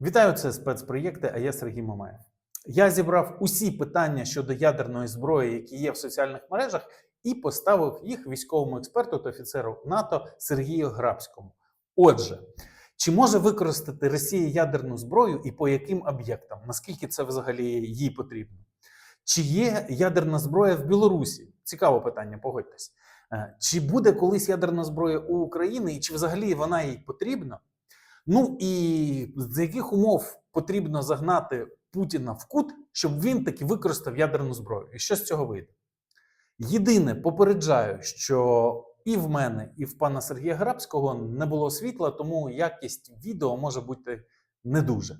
Вітаю, це спецпроєкти, а я Сергій Мамаєв. Я зібрав усі питання щодо ядерної зброї, які є в соціальних мережах, і поставив їх військовому експерту та офіцеру НАТО Сергію Грабському. Отже, чи може використати Росія ядерну зброю і по яким об'єктам? Наскільки це взагалі їй потрібно? Чи є ядерна зброя в Білорусі? Цікаве питання, погодьтесь. Е, Чи буде колись ядерна зброя у України, і чи взагалі вона їй потрібна? Ну і з яких умов потрібно загнати Путіна в кут, щоб він таки використав ядерну зброю? І що з цього вийде? Єдине, попереджаю, що і в мене, і в пана Сергія Грабського не було світла, тому якість відео може бути не дуже.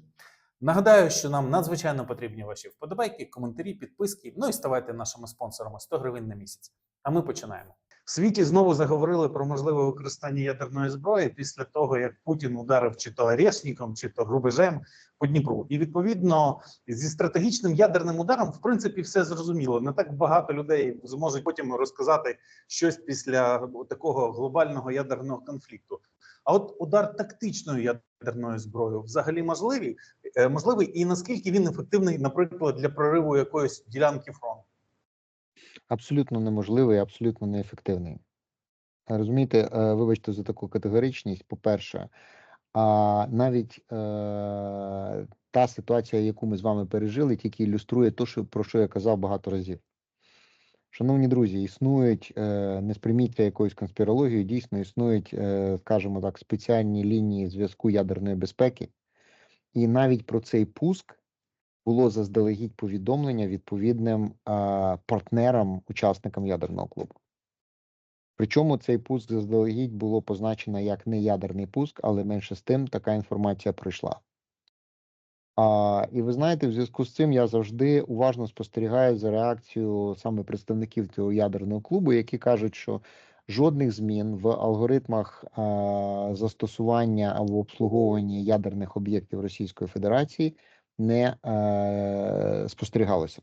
Нагадаю, що нам надзвичайно потрібні ваші вподобайки, коментарі, підписки. Ну і ставайте нашими спонсорами 100 гривень на місяць. А ми починаємо. В світі знову заговорили про можливе використання ядерної зброї після того, як Путін ударив чи то Орешником, чи то Грубежем по Дніпру. І відповідно зі стратегічним ядерним ударом, в принципі, все зрозуміло. Не так багато людей зможуть потім розказати щось після такого глобального ядерного конфлікту. А от удар тактичною ядерною зброєю взагалі можливий, Е, можливий, і наскільки він ефективний, наприклад, для прориву якоїсь ділянки фронту. Абсолютно неможливий, абсолютно неефективний. Е, Розумієте, е, вибачте за таку категоричність. По-перше, а навіть е, та ситуація, яку ми з вами пережили, тільки ілюструє те, що про що я казав багато разів. Шановні друзі, існують, е, не сприйміть це якоюсь конспірологією, дійсно існують, скажімо так, спеціальні лінії зв'язку ядерної безпеки, і навіть про цей пуск було заздалегідь повідомлення відповідним партнерам, учасникам ядерного клубу. Причому цей пуск заздалегідь було позначено як не ядерний пуск, але менше з тим така інформація прийшла. А, і ви знаєте, в зв'язку з цим я завжди уважно спостерігаю за реакцією саме представників цього ядерного клубу, які кажуть, що жодних змін в алгоритмах а, застосування або обслуговування ядерних об'єктів Російської Федерації не е, спостерігалося.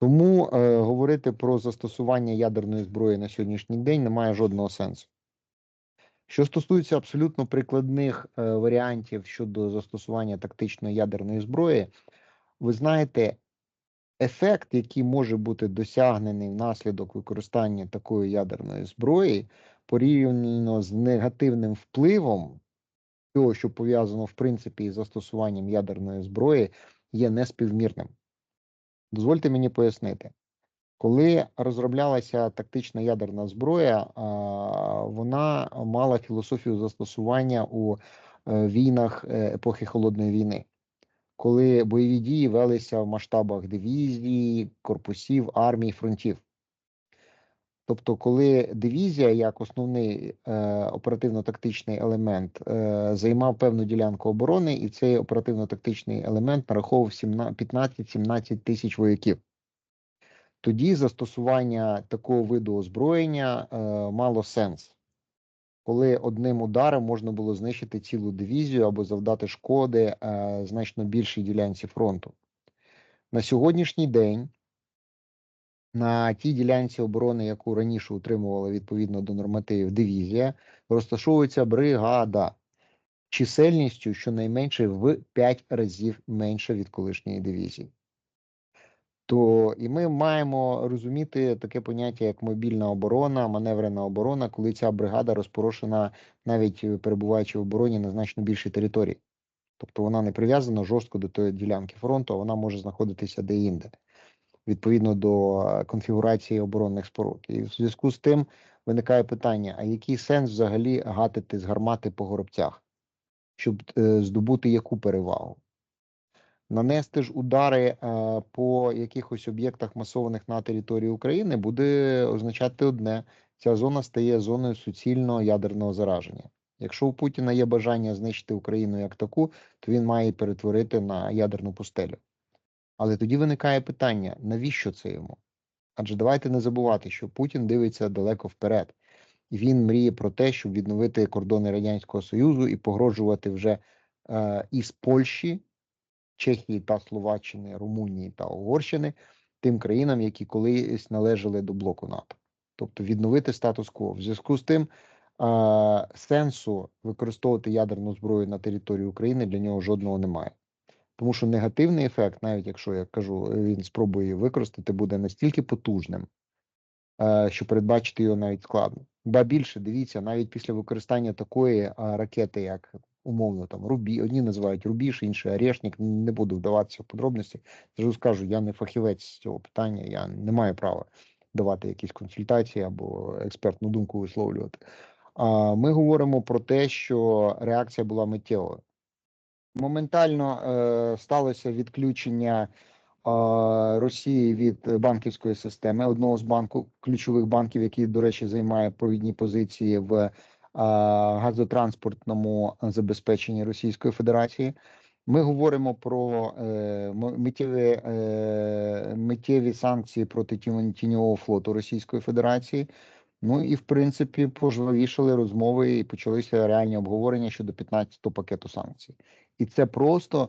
Тому е, говорити про застосування ядерної зброї на сьогоднішній день немає жодного сенсу. Що стосується абсолютно прикладних е, варіантів щодо застосування тактичної ядерної зброї, ви знаєте, ефект, який може бути досягнений внаслідок використання такої ядерної зброї, порівняно з негативним впливом того, що пов'язано в принципі із застосуванням ядерної зброї, є неспівмірним. Дозвольте мені пояснити. Коли розроблялася тактична ядерна зброя, вона мала філософію застосування у е, війнах е, епохи холодної війни, коли бойові дії велися в масштабах дивізій, корпусів, армій, фронтів. Тобто, коли дивізія як основний е, оперативно-тактичний елемент е, займав певну ділянку оборони, і цей оперативно-тактичний елемент нараховував 15-17 тисяч вояків. Тоді застосування такого виду озброєння е, мало сенс, коли одним ударом можна було знищити цілу дивізію або завдати шкоди е, значно більшій ділянці фронту. На сьогоднішній день на тій ділянці оборони, яку раніше утримувала відповідно до нормативів дивізія, розташовується бригада чисельністю щонайменше в 5 разів менше від колишньої дивізії. То і ми маємо розуміти таке поняття, як мобільна оборона, маневрена оборона, коли ця бригада розпорошена, навіть перебуваючи в обороні на значно більшій території. Тобто вона не прив'язана жорстко до тої ділянки фронту, а вона може знаходитися де-інде, відповідно до е, конфігурації оборонних споруд. І в зв'язку з тим виникає питання: а який сенс взагалі гатити з гармати по горобцях, щоб е, здобути яку перевагу? Нанести ж удари е, по якихось об'єктах масованих на території України буде означати одне: ця зона стає зоною суцільного ядерного зараження. Якщо у Путіна є бажання знищити Україну як таку, то він має перетворити на ядерну пустелю. Але тоді виникає питання: навіщо це йому? Адже давайте не забувати, що Путін дивиться далеко вперед, і він мріє про те, щоб відновити кордони Радянського Союзу і погрожувати вже е, із Польщі. Чехії та Словаччини, Румунії та Угорщини тим країнам, які колись належали до блоку НАТО, тобто відновити статус-кво. В зв'язку з тим е, сенсу використовувати ядерну зброю на території України для нього жодного немає. Тому що негативний ефект, навіть якщо я кажу, він спробує використати, буде настільки потужним, е, що передбачити його навіть складно. Ба більше дивіться, навіть після використання такої ракети, як умовно там Рубі, одні називають Рубіж, інші Орешник, не буду вдаватися в подробності. Зразу скажу, я не фахівець з цього питання, я не маю права давати якісь консультації або експертну думку висловлювати. А ми говоримо про те, що реакція була миттєвою. Моментально е, сталося відключення е, Росії від банківської системи, одного з банку ключових банків, який, до речі, займає провідні позиції в е, газотранспортному забезпеченні Російської Федерації. Ми говоримо про е, миттєві, е, миттєві санкції проти тінь- тіньового флоту Російської Федерації. Ну і в принципі пожвавішали розмови і почалися реальні обговорення щодо 15-го пакету санкцій. І це просто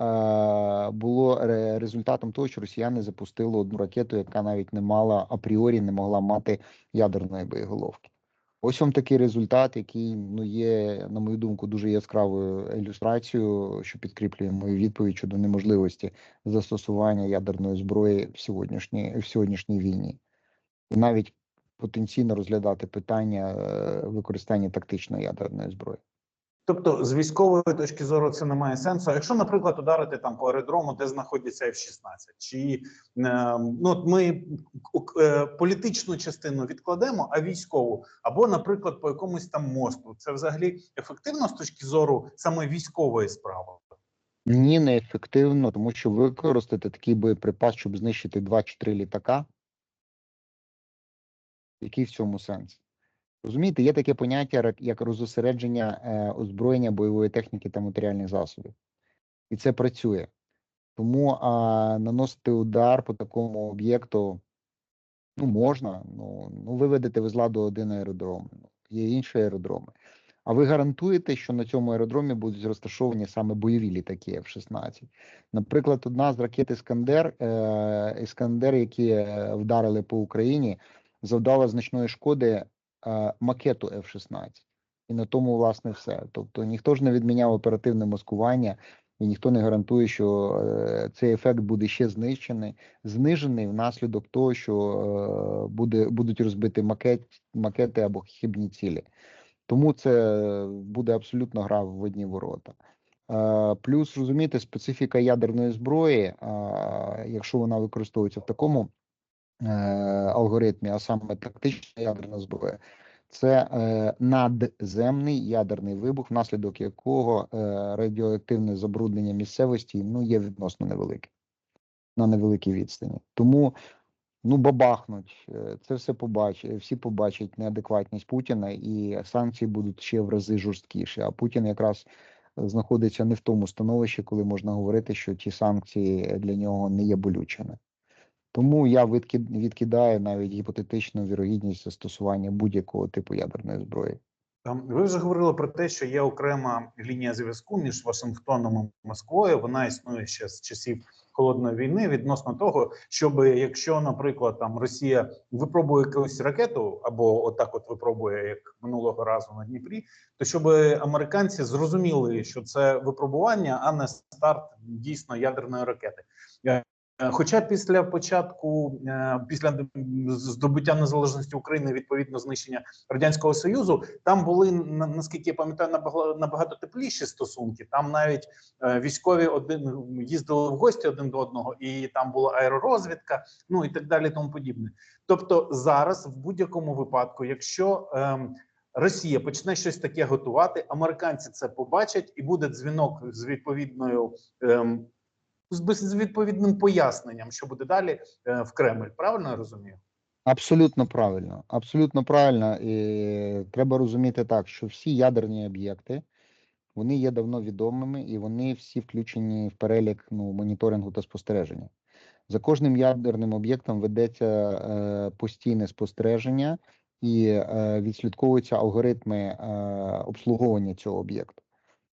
е, було результатом того, що росіяни запустили одну ракету, яка навіть не мала апріорі, не могла мати ядерної боєголовки. Ось вам такий результат, який ну є, на мою думку, дуже яскравою ілюстрацією, що підкріплює мою відповідь щодо неможливості застосування ядерної зброї в сьогоднішній в сьогоднішній війні, і навіть потенційно розглядати питання е, використання тактичної ядерної зброї. Тобто, з військової точки зору це не має сенсу. Якщо, наприклад, ударити там по аеродрому, де знаходяться F-16, чи е, ну ми е, політичну частину відкладемо, а військову, або, наприклад, по якомусь там мосту, це взагалі ефективно з точки зору саме військової справи. Ні, не ефективно, тому що використати такий боєприпас, щоб знищити два чи три літака. Який в цьому сенс? Розумієте, є таке поняття як розосередження е, озброєння бойової техніки та матеріальних засобів, і це працює. Тому а, наносити удар по такому об'єкту ну можна. Ну, ну ви ведете ви з ладу один аеродром, ну, є інші аеродроми. А ви гарантуєте, що на цьому аеродромі будуть розташовані саме бойові літаки F-16? Наприклад, одна з ракет Іскандер, е, Іскандер, які е, вдарили по Україні, завдала значної шкоди макету F-16. І на тому, власне, все. Тобто ніхто ж не відміняв оперативне маскування, і ніхто не гарантує, що е, цей ефект буде ще знищений, знижений внаслідок того, що е, буде, будуть розбиті макет, макети або хибні цілі. Тому це буде абсолютно гра в одні ворота. Е, Плюс розумієте, специфіка ядерної зброї, якщо вона використовується в такому алгоритмі, а саме тактична ядерна зброя, це е, надземний ядерний вибух, внаслідок якого е, радіоактивне забруднення місцевості ну, є відносно невелике на невеликій відстані. Тому ну бабахнуть, е, це все побачить, всі побачать неадекватність Путіна, і санкції будуть ще в рази жорсткіші. А Путін якраз знаходиться не в тому становищі, коли можна говорити, що ті санкції для нього не є болючими. Тому я відки- відкидаю навіть гіпотетичну вірогідність застосування будь-якого типу ядерної зброї. Ви вже говорили про те, що є окрема лінія зв'язку між Вашингтоном і Москвою. Вона існує ще з часів холодної війни відносно того, щоб якщо, наприклад, там Росія випробує якусь ракету, або отак, от випробує як минулого разу на Дніпрі, то щоб американці зрозуміли, що це випробування, а не старт дійсно ядерної ракети. Е, Хоча після початку, е, після здобуття незалежності України, відповідно знищення радянського союзу, там були на- наскільки я пам'ятаю, набагато тепліші стосунки. Там навіть е, військові один їздили в гості один до одного, і там була аеророзвідка, ну і так далі, тому подібне. Тобто, зараз в будь-якому випадку, якщо ем, Росія почне щось таке готувати, американці це побачать, і буде дзвінок з відповідною. Ем, з відповідним поясненням, що буде далі е, в Кремль. Правильно я розумію? Абсолютно правильно, абсолютно правильно. І треба розуміти так, що всі ядерні об'єкти вони є давно відомими і вони всі включені в перелік ну, моніторингу та спостереження. За кожним ядерним об'єктом ведеться е, постійне спостереження і е, відслідковуються алгоритми е, обслуговування цього об'єкту.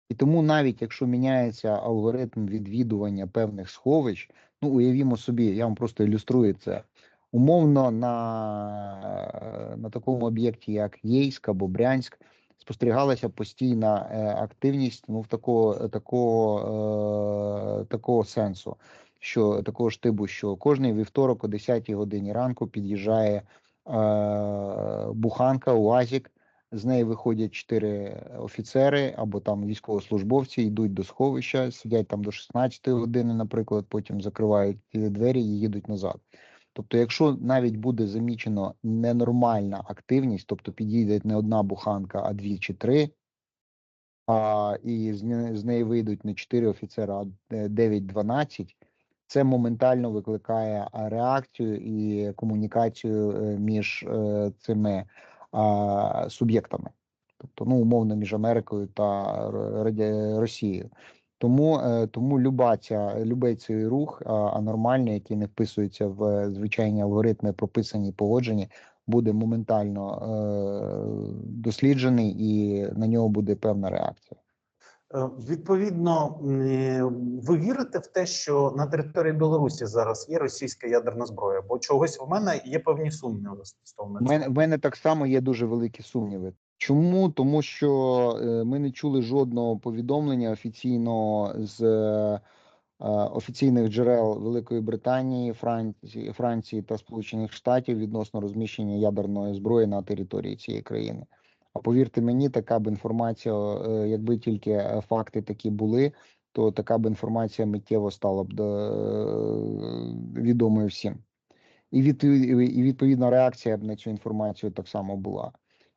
І тому, навіть якщо міняється алгоритм відвідування певних сховищ, ну уявімо собі, я вам просто ілюструю це. Умовно на, на такому об'єкті, як Єйськ або Брянськ, спостерігалася постійна е, активність ну, в такого, такого, е, такого сенсу, що такого штибу, що кожний вівторок о 10 годині ранку під'їжджає е, буханка, УАЗік, з неї виходять чотири офіцери або там військовослужбовці, йдуть до сховища, сидять там до 16 години, наприклад, потім закривають двері і їдуть назад. Тобто, якщо навіть буде замічено ненормальна активність, тобто підійде не одна буханка, а дві чи три, а, і з, неї вийдуть не 4 офіцера, а е, 9-12, це моментально викликає реакцію і комунікацію е, між е, цими суб'єктами, тобто, ну, умовно, між Америкою та Росією. Тому, е, тому люба ця, любий цей рух анормальний, який не вписується в е, звичайні алгоритми, прописані, погоджені, буде моментально е, досліджений і на нього буде певна реакція. Е, Відповідно, е, ви вірите в те, що на території Білорусі зараз є російська ядерна зброя? Бо чогось в мене є певні сумніви стосовно мене, в мене так само є дуже великі сумніви. Чому? Тому що е, ми не чули жодного повідомлення офіційного з офіційних джерел Великої Британії, Франції, Франції та Сполучених Штатів відносно розміщення ядерної зброї на території цієї країни. А повірте мені, така б інформація, е, якби тільки е, факти такі були, то така б інформація миттєво стала б е, відомою всім. І відповідна реакція б на цю інформацію так само була.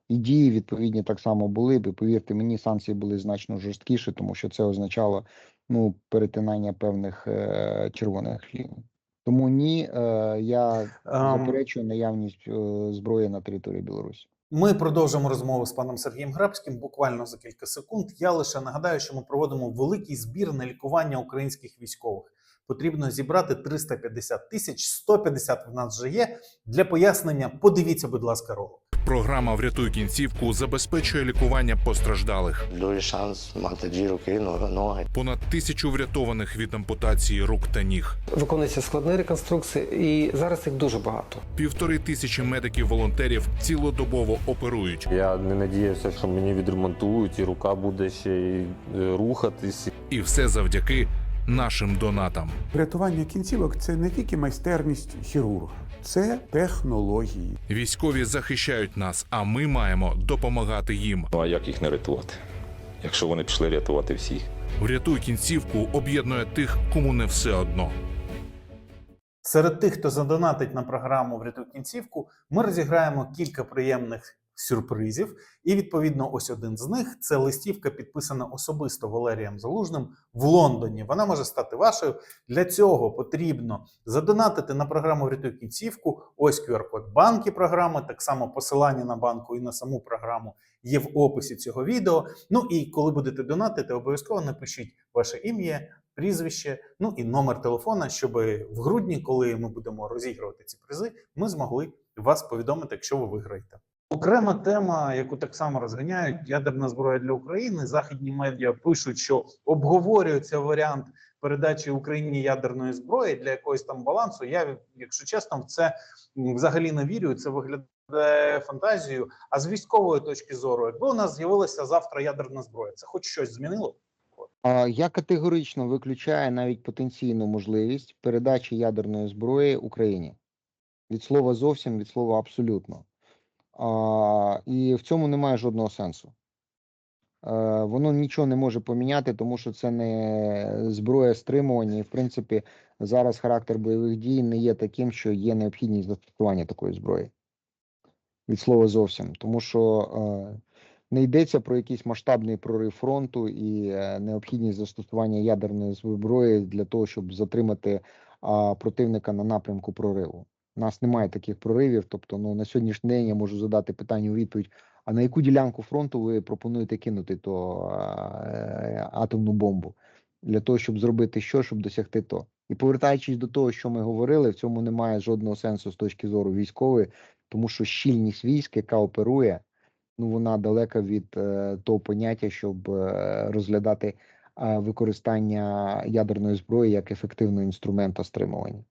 І дії відповідні так само були б. І повірте мені, санкції були значно жорсткіші, тому що це означало ну, перетинання певних е, червоних ліній. Тому ні, е, я заперечую наявність е, зброї на території Білорусі. Ми продовжимо розмову з паном Сергієм Грабським буквально за кілька секунд. Я лише нагадаю, що ми проводимо великий збір на лікування українських військових. Потрібно зібрати 350 тисяч, 150 в нас вже є. Для пояснення подивіться, будь ласка, ролик. Програма Врятуй кінцівку забезпечує лікування постраждалих. Дуже шанс мати дві руки, ноги. Понад тисячу врятованих від ампутації рук та ніг. Виконуються складні реконструкції, і зараз їх дуже багато. Півтори тисячі медиків-волонтерів цілодобово оперують. Я не надіявся, що мені відремонтують, і рука буде ще й е, рухатись. І все завдяки нашим донатам. Рятування кінцівок це не тільки майстерність хірурга, це технології. Військові захищають нас, а ми маємо допомагати їм. Ну а як їх не рятувати, якщо вони пішли рятувати всіх? Врятуй кінцівку об'єднує тих, кому не все одно. Серед тих, хто задонатить на програму Врятуй кінцівку, ми розіграємо кілька приємних сюрпризів. І відповідно, ось один з них це листівка, підписана особисто Валерієм Залужним в Лондоні. Вона може стати вашою. Для цього потрібно задонатити на програму Врятуй кінцівку. Ось QR-код банки програми. Так само посилання на банку і на саму програму є в описі цього відео. Ну і коли будете донатити, обов'язково напишіть ваше ім'я, прізвище, ну і номер телефона, щоб в грудні, коли ми будемо розігрувати ці призи, ми змогли вас повідомити, якщо ви виграєте. Окрема тема, яку так само розганяють, ядерна зброя для України. Західні медіа пишуть, що обговорюється варіант передачі Україні ядерної зброї для якогось там балансу. Я, якщо чесно, в це взагалі не вірю. Це виглядає фантазією. А з військової точки зору, якби у нас з'явилася завтра ядерна зброя, це хоч щось змінило? Я категорично виключаю навіть потенційну можливість передачі ядерної зброї Україні. Від слова зовсім, від слова абсолютно. А, і в цьому немає жодного сенсу. Е, воно нічого не може поміняти, тому що це не зброя стримування. І, в принципі, зараз характер бойових дій не є таким, що є необхідність застосування такої зброї. Від слова зовсім. Тому що е, не йдеться про якийсь масштабний прорив фронту і е, необхідність застосування ядерної зброї для того, щоб затримати а, противника на напрямку прориву. У нас немає таких проривів. Тобто, ну на сьогоднішній день я можу задати питання у відповідь: а на яку ділянку фронту ви пропонуєте кинути то е, атомну бомбу для того, щоб зробити що, щоб досягти то? І повертаючись до того, що ми говорили, в цьому немає жодного сенсу з точки зору військової, тому що щільність військ, яка оперує, ну вона далека від е, того поняття, щоб е, розглядати е, використання ядерної зброї як ефективного інструмента стримування.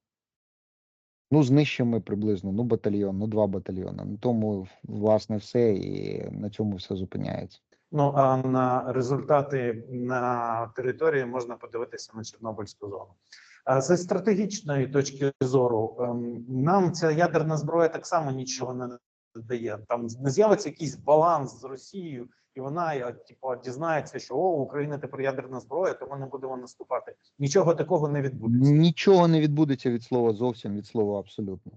Ну, знищимо приблизно ну, батальйон, ну два батальйони. На тому, власне, все, і на цьому все зупиняється. Ну а на результати на території можна подивитися на Чорнобильську зону. А з стратегічної точки зору ем, нам ця ядерна зброя так само нічого не дає. Там не з'явиться якийсь баланс з Росією, і вона е, типу, дізнається, що о, у України тепер ядерна зброя, то ми не будемо наступати. Нічого такого не відбудеться. Нічого не відбудеться від слова зовсім, від слова абсолютно.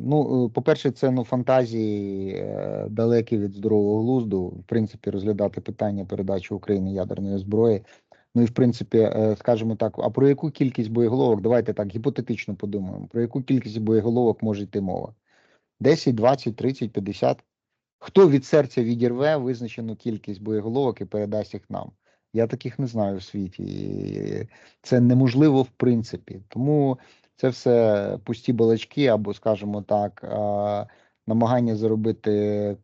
Ну, е, по-перше, це ну, фантазії е, далекі від здорового глузду, в принципі, розглядати питання передачі Україні ядерної зброї. Ну і в принципі, е, скажімо так, а про яку кількість боєголовок? Давайте так гіпотетично подумаємо, про яку кількість боєголовок може йти мова? 10, 20, 30, 50? Хто від серця відірве визначену кількість боєголовок і передасть їх нам? Я таких не знаю в світі. Це неможливо в принципі. Тому це все пусті балачки, або, скажімо так, намагання заробити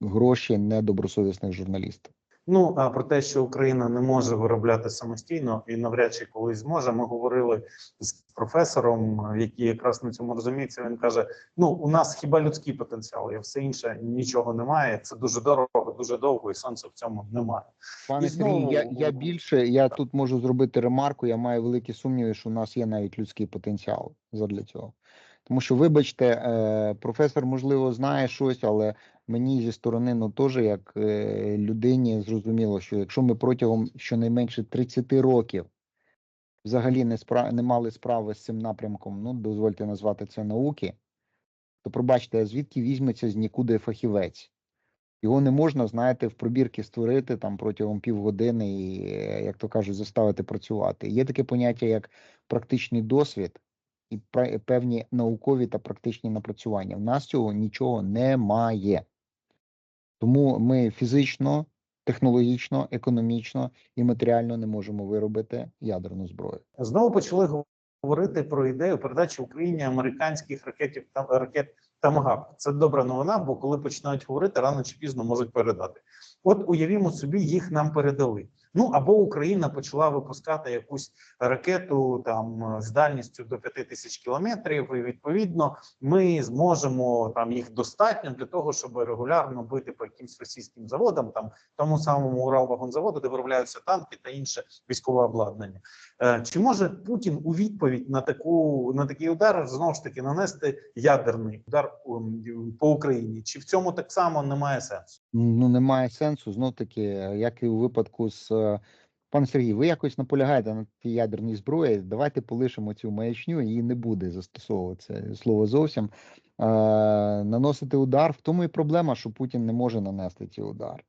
гроші недобросовісних журналістів. Ну а про те, що Україна не може виробляти самостійно і навряд чи колись зможе. Ми говорили з професором, який якраз на цьому розуміється. Він каже: Ну, у нас хіба людський потенціал, і все інше нічого немає. Це дуже дорого, дуже довго, і сенсу в цьому немає. Пане знову- Сергій, я, я більше я тут можу зробити ремарку. Я маю великі сумніви, що у нас є навіть людський потенціал задля цього. Тому що, вибачте, е, професор, можливо, знає щось, але мені зі сторони, ну теж як е, людині зрозуміло, що якщо ми протягом щонайменше 30 років взагалі не спра... не мали справи з цим напрямком, ну дозвольте назвати це науки, то пробачте, а звідки візьметься з нікуди фахівець? Його не можна, знаєте, в пробірки створити там протягом півгодини і, як то кажуть, заставити працювати. Є таке поняття як практичний досвід і певні наукові та практичні напрацювання. У нас цього нічого немає. Тому ми фізично, технологічно, економічно і матеріально не можемо виробити ядерну зброю. Знову почали говорити про ідею передачі Україні американських ракетів та ракет Тамагав. Це добра новина, бо коли починають говорити, рано чи пізно можуть передати. От уявімо собі, їх нам передали. Ну або Україна почала випускати якусь ракету там з дальністю до 5 тисяч кілометрів, і відповідно ми зможемо там їх достатньо для того, щоб регулярно бити по якимсь російським заводам, там тому самому Уралвагонзаводу, де виробляються танки та інше військове обладнання. Е, Чи може Путін у відповідь на таку на такий удар знову ж таки нанести ядерний удар ем, по Україні? Чи в цьому так само немає сенсу? Ну немає сенсу. Знов таки, як і у випадку з е, пане Сергій, ви якось наполягаєте на тій ядерній зброї. Давайте полишимо цю маячню, її не буде застосовуватися слово зовсім. Е, наносити удар в тому і проблема, що Путін не може нанести цей удар.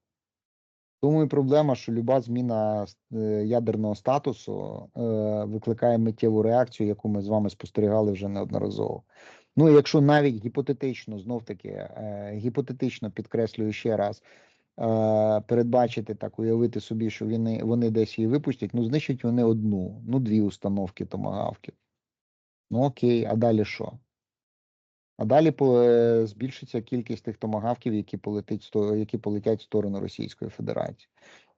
В тому і проблема, що люба зміна е, ядерного статусу е, викликає миттєву реакцію, яку ми з вами спостерігали вже неодноразово. Ну, якщо навіть гіпотетично, знов таки, е, гіпотетично підкреслюю ще раз, передбачити так, уявити собі, що вони, вони десь її випустять, ну знищать вони одну, ну дві установки томагавків. Ну окей, а далі що? А далі е, збільшиться кількість тих томагавків, які полетить які полетять в сторону Російської Федерації.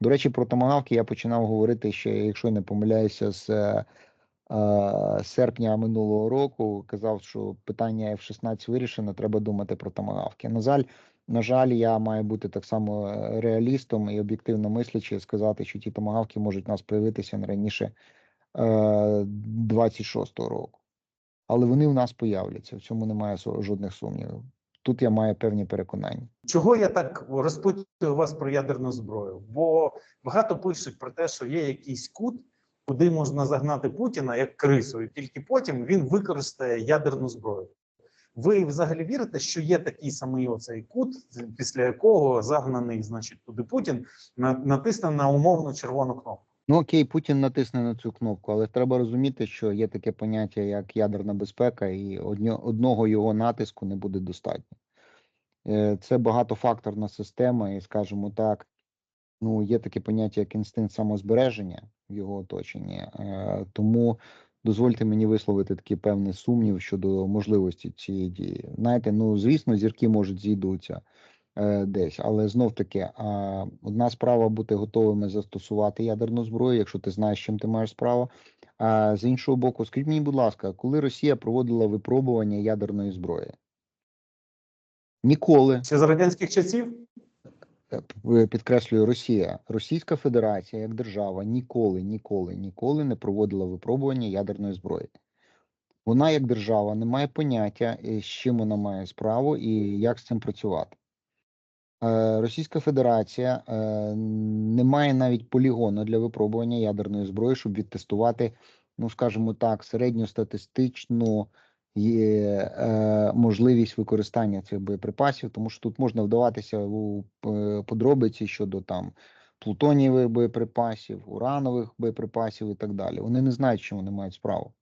До речі, про томагавки я починав говорити ще, якщо не помиляюся, з е, е, серпня минулого року. Казав, що питання F-16 вирішено, треба думати про томагавки. На жаль, на жаль, я маю бути так само е, реалістом і об'єктивно мислячи, сказати, що ті томагавки можуть нас появитися не раніше е, 26-го року. Але вони у нас появляться. В цьому немає жодних сумнівів. Тут я маю певні переконання. Чого я так розпитую вас про ядерну зброю? Бо багато пишуть про те, що є якийсь кут, куди можна загнати Путіна як крису, і тільки потім він використає ядерну зброю. Ви взагалі вірите, що є такий самий оцей кут, після якого загнаний, значить, туди Путін натисне на умовну червону кнопку? Ну окей, Путін натисне на цю кнопку, але треба розуміти, що є таке поняття як ядерна безпека, і одного його натиску не буде достатньо. Е, Це багатофакторна система, і скажімо так, ну є таке поняття як інстинкт самозбереження в його оточенні. Е, Тому дозвольте мені висловити такий певний сумнів щодо можливості цієї дії. Знаєте, ну звісно, зірки можуть зійдуться. е, десь. Але знов таки, одна справа бути готовими застосувати ядерну зброю, якщо ти знаєш, з чим ти маєш справу. А з іншого боку, скажіть мені, будь ласка, коли Росія проводила випробування ядерної зброї? Ніколи. Ще з радянських часів підкреслюю, Росія, Російська Федерація як держава ніколи, ніколи, ніколи не проводила випробування ядерної зброї. Вона як держава не має поняття, е, з чим вона має справу і як з цим працювати. Е, Російська Федерація е, не має навіть полігону для випробування ядерної зброї, щоб відтестувати, ну скажімо так, середньостатистичну є е, можливість використання цих боєприпасів, тому що тут можна вдаватися у е, подробиці щодо там плутонієвих боєприпасів, уранових боєприпасів і так далі. Вони не знають, що вони мають справу.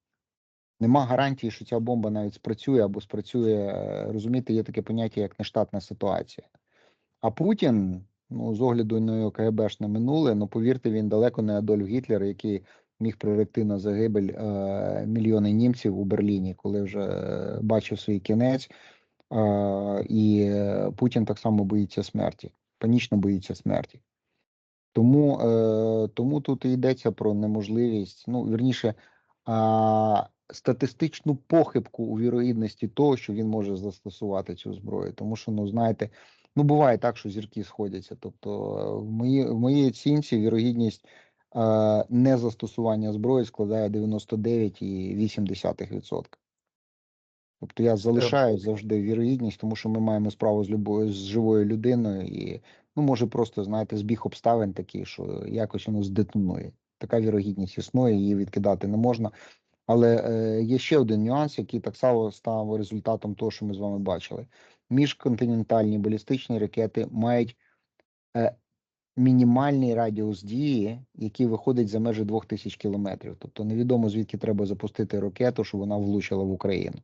Нема гарантії, що ця бомба навіть спрацює або спрацює. е, Розумієте, є таке поняття, як нештатна ситуація. А Путін, ну з огляду на його КГБшне минуле, ну повірте, він далеко не Адольф Гітлер, який міг приректи на загибель е, мільйони німців у Берліні, коли вже е, бачив свій кінець. Е, і Путін так само боїться смерті, панічно боїться смерті. Тому, тому тут і йдеться про неможливість, ну вірніше, статистичну похибку у вірогідності того, що він може застосувати цю зброю. Тому що, ну знаєте, ну буває так, що зірки сходяться. Тобто, в моїй в моїй оцінці вірогідність незастосування зброї складає 99,8%. Тобто я залишаю завжди вірогідність, тому що ми маємо справу з любою з живою людиною, і ну може просто знаєте збіг обставин такий, що якось воно здетонує. Така вірогідність існує, її відкидати не можна. Але е, є ще один нюанс, який так само став результатом того, що ми з вами бачили. Міжконтинентальні балістичні ракети мають е, мінімальний радіус дії, який виходить за межі 2000 кілометрів. Тобто невідомо звідки треба запустити ракету, щоб вона влучила в Україну.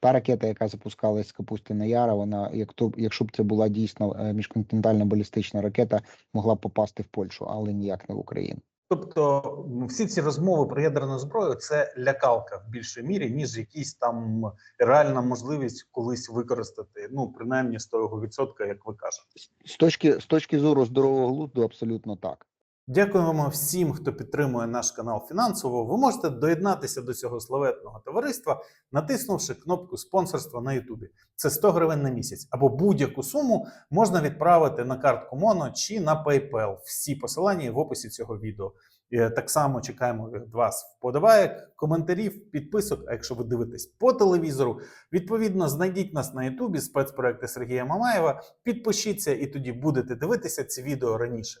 Та ракета, яка запускалась з Капустина Яра, вона, як то, якщо б це була дійсно е, міжконтинентальна балістична ракета, могла б попасти в Польщу, але ніяк не в Україну. Тобто всі ці розмови про ядерну зброю це лякалка в більшій мірі, ніж якісь там реальна можливість колись використати, ну принаймні з того відсотка, як ви кажете. З точки, з точки зору здорового глузду, абсолютно так. Дякуємо всім, хто підтримує наш канал фінансово. Ви можете доєднатися до цього славетного товариства, натиснувши кнопку спонсорства на Ютубі. Це 100 гривень на місяць, або будь-яку суму можна відправити на картку Моно чи на PayPal. Всі посилання в описі цього відео. Е, Так само чекаємо від вас вподобайок, коментарів, підписок. А якщо ви дивитесь по телевізору, відповідно знайдіть нас на Ютубі спецпроекти Сергія Мамаєва. Підпишіться і тоді будете дивитися ці відео раніше.